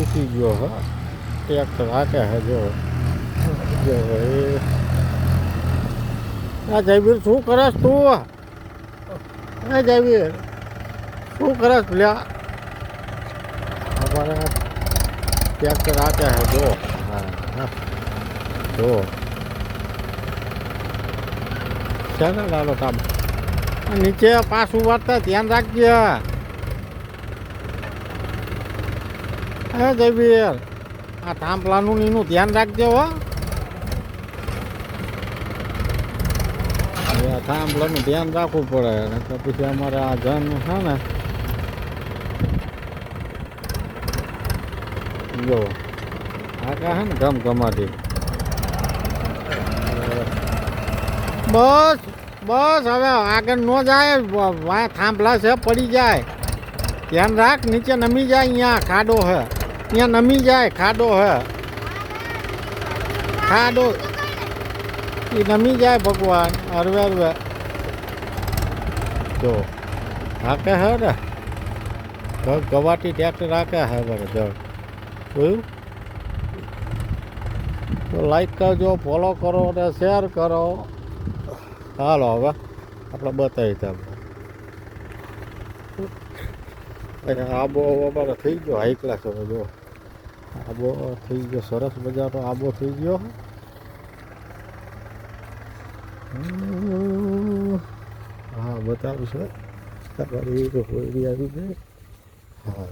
તૂટી ગયો હા ટ્રેક્ટર હાકે હે જો જો એ આ જયવીર શું કરસ તું હે જયવીર શું કરસ લ્યા અમારે ટ્રેક્ટર હાકે હે જો હા હા જો ચાલો લાલો કામ નીચે પાછું વાળતા ધ્યાન રાખજે હે જયવીર આ થાંભલાનું એનું ધ્યાન રાખજો હો. થાંભલાનું ધ્યાન રાખવું પડે તો પછી અમારે આ જન છે ને. જો આ કા છે ને ગમ ગમાટી બસ બસ, હવે આગળ ન જાય થાંભલા છે, પડી જાય. ધ્યાન રાખ, નીચે નમી જાય, અહીંયા ખાડો હે. અહીંયા નમી જાય, ખાડો હે. ખાડો. એ નમી જાય ભગવાન, હરવે હરવે. જો હાકે હે ને? ગવાટી ટ્રેક્ટર હાકે હે બરે જો. જોયું? તો લાઈક કરજો ફોલો કરો અને શેર કરો. હાલો હવે, આપણે બતાવી તમને. અને આબો અમારો થઈ ગયો, હાઈ ક્લાસ જો. આબો થઈ ગયો, સરસ મજાનો આબો થઈ ગયો. હા, બતાવું છે. તમારી એક હોળી આવી ગઈ. હા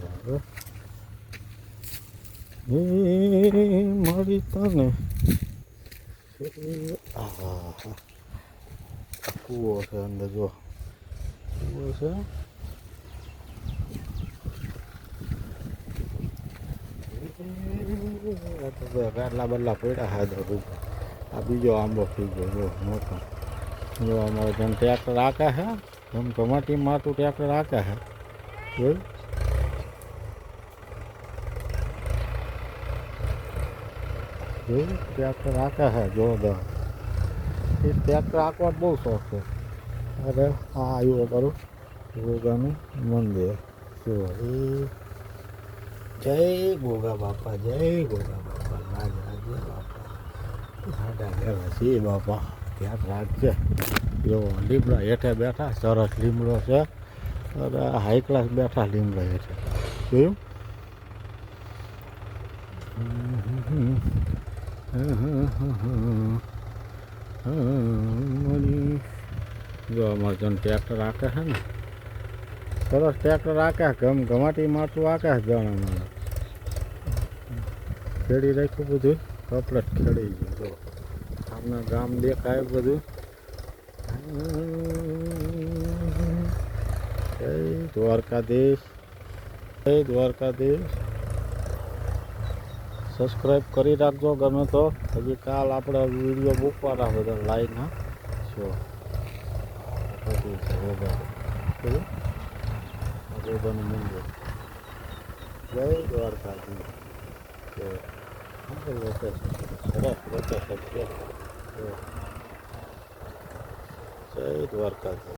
મળી તને. કૂવો છે અંદર, જો. કૂવો છે. આ તો બધા ગાડલા બદલા પડ્યા હા તો આ બીજો આંબો થઈ ગયો જો મોટો જો અમારે જેમ ટ્રેક્ટર રાખે છે જેમ ટમાટી માતું ટ્રેક્ટર રાખે છે જોયું જોયું ટ્રેક્ટર રાખે છે જોરદાર એ ટ્રેક્ટર આંકવા બહુ શોખ છે અરે આ આવ્યું અમારું ગોગાનું મંદિર જો એ જય ગોગા બાપા જય ગોગા બાપા રાજ રાજ્ય બાપા સાડા બાપા ધ્યાન રાખજે જો લીમડા હેઠે બેઠા સરસ લીમડો છે અને હાઈ ક્લાસ બેઠા લીમડા હેઠે જોયું જો અમારે જન ટ્રેક્ટર રાખે છે ને સરસ ટ્રેક્ટર આકાશ, ગમ, ગમાટી મારતું આકાશ જાણે મને. ખેડી રાખ્યું બધું, કપડે ખેડી ગયું તો આમના ગામ દેખાય બધું. જય દ્વારકાધીશ જય દ્વારકાધીશ. સબસ્ક્રાઈબ કરી રાખજો ગમે તો. હજી કાલ આપણે વીડિયો મૂકવાના બધા લાઈન હા. શું બધું ભગવાનનું મંદિર. જય દ્વારકાજી જય દ્વારકાધીશ.